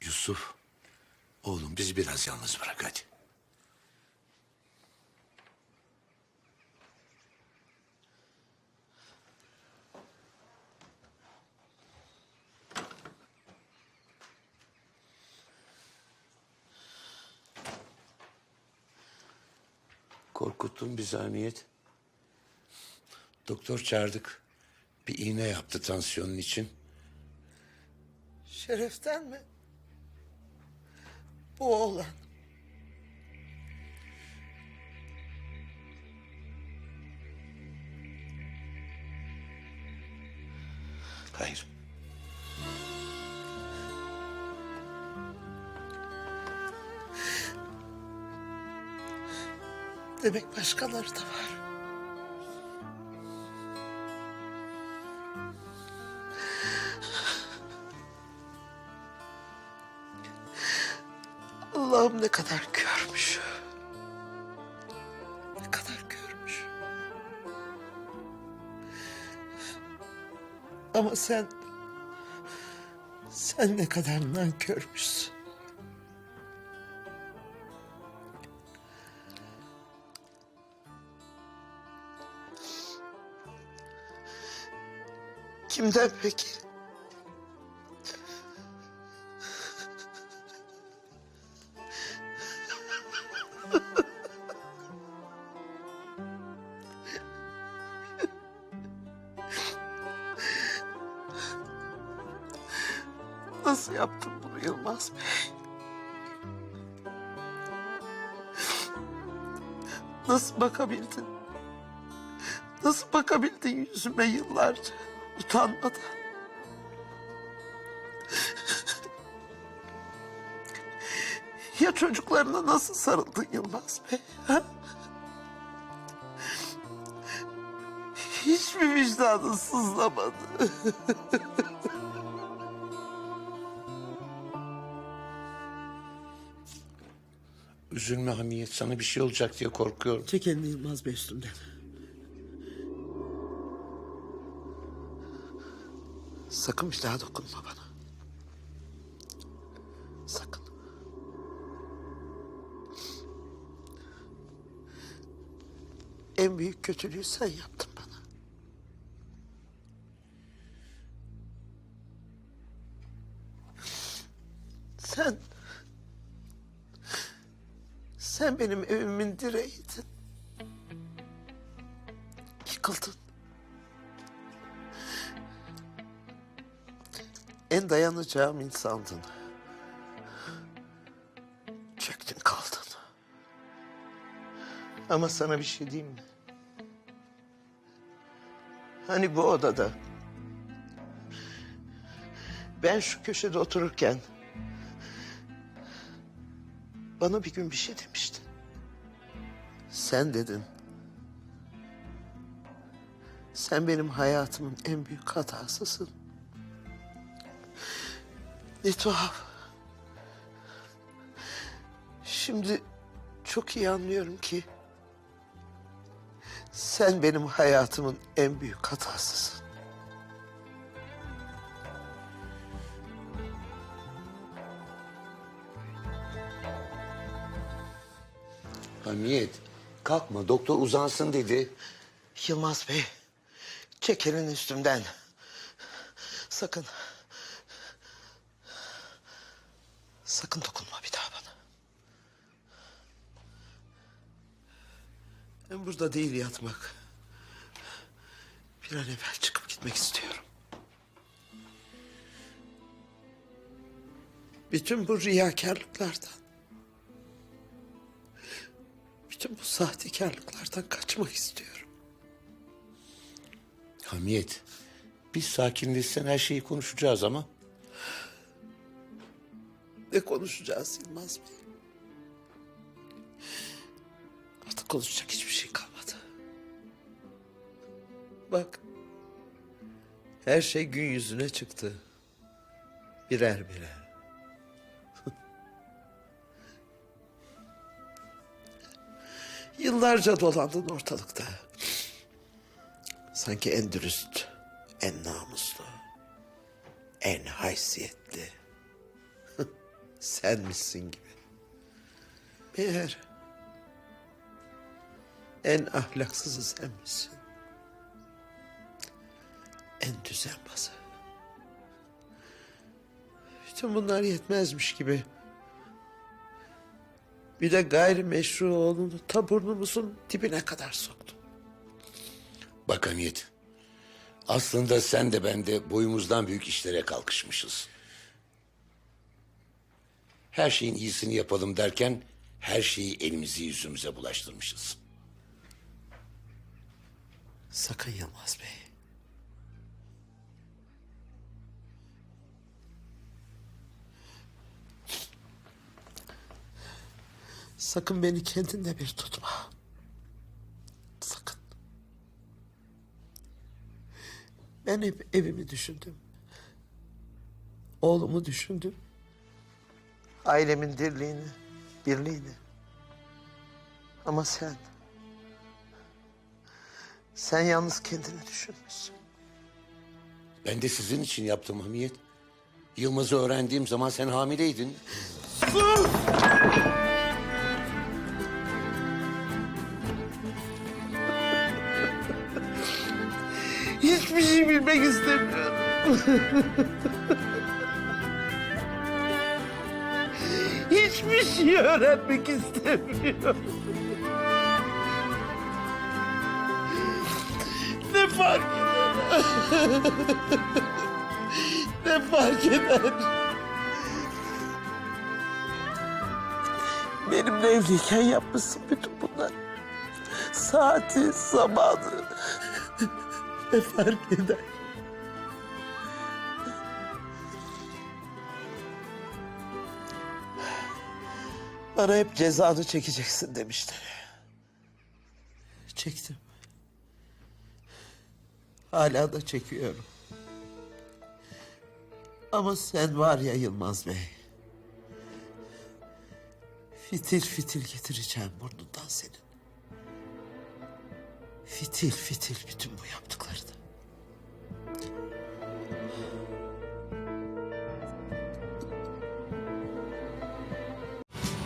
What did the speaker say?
Yusuf, oğlum bizi biraz yalnız bırak hadi. Korkuttun bizi Hamiyet. Doktor çağırdık. Bir iğne yaptı tansiyonun için. Şereften mi? Bu oğlan. Hayır. Demek başkaları da var. Allah'ım ne kadar görmüş. Ne kadar görmüş. Ama sen... Sen ne kadar nankörmüşsün. Kimden peki? Nasıl yaptın bunu Yılmaz Bey? Nasıl bakabildin? Nasıl bakabildin yüzüme yıllarca utanmadan? Ya çocuklarına nasıl sarıldın Yılmaz Bey? Ha? Hiç mi vicdanın sızlamadı? Üzülme Hamiyet sana bir şey olacak diye korkuyorum. Çek elini Yılmaz Bey üstümden. Sakın bir daha dokunma bana. Sakın. En büyük kötülüğü sen yaptın bana. Sen... Sen benim evimin direğiydin. Yıkıldın. En dayanacağım insandın. Çöktün kaldın. Ama sana bir şey diyeyim mi? Hani bu odada... Ben şu köşede otururken... Bana bir gün bir şey demiştin. Sen dedin. Sen benim hayatımın en büyük hatasısın. Ne tuhaf. Şimdi çok iyi anlıyorum ki... ...sen benim hayatımın en büyük hatasısın. Hamiyet kalkma doktor uzansın dedi. Yılmaz Bey, çek elini üstümden. Sakın. Sakın dokunma bir daha bana. Ben burada değil yatmak. Bir an evvel çıkıp gitmek istiyorum. Bütün bu riyakarlıklardan, bütün bu sahtekarlıklardan kaçmak istiyorum. Hamiyet biz sakinleşsen her şeyi konuşacağız ama Ne konuşacağız Yılmaz Bey? Artık konuşacak hiçbir şey kalmadı. Bak. Her şey gün yüzüne çıktı. Birer birer. Yıllarca dolandın ortalıkta. Sanki en dürüst, en namuslu, en haysiyetli. Senmişsin gibi. Meğer en ahlaksızı senmişsin. En düzenbazı. Bütün bunlar yetmezmiş gibi. Bir de gayrimeşru oğlunu ta burnumuzun dibine kadar soktu. Bak Hamiyet. Aslında sen de ben de boyumuzdan büyük işlere kalkışmışız. Her şeyin iyisini yapalım derken her şeyi elimizi yüzümüze bulaştırmışız. Sakın Yılmaz Bey. Sakın beni kendinde bir tutma. Sakın. Ben hep evimi düşündüm. Oğlumu düşündüm. Ailemin dirliğini, birliğini. Ama sen... Sen yalnız kendini düşünmüşsün. Ben de sizin için yaptım Hamiyet. Yılmaz'ı öğrendiğim zaman sen hamileydin. Hiçbir şey bilmek istemiyorum. Hiçbir şey öğrenmek istemiyorum. Ne fark eder? ne fark eder? Benimle evliyken yapmışsın bütün bunları. Saati, zamanı. ne fark eder? Hep cezanı çekeceksin demişler. Çektim. Hala da çekiyorum. Ama sen var ya Yılmaz Bey. Fitil fitil getireceğim burnundan senin. Fitil fitil bütün bu yaptıklarını.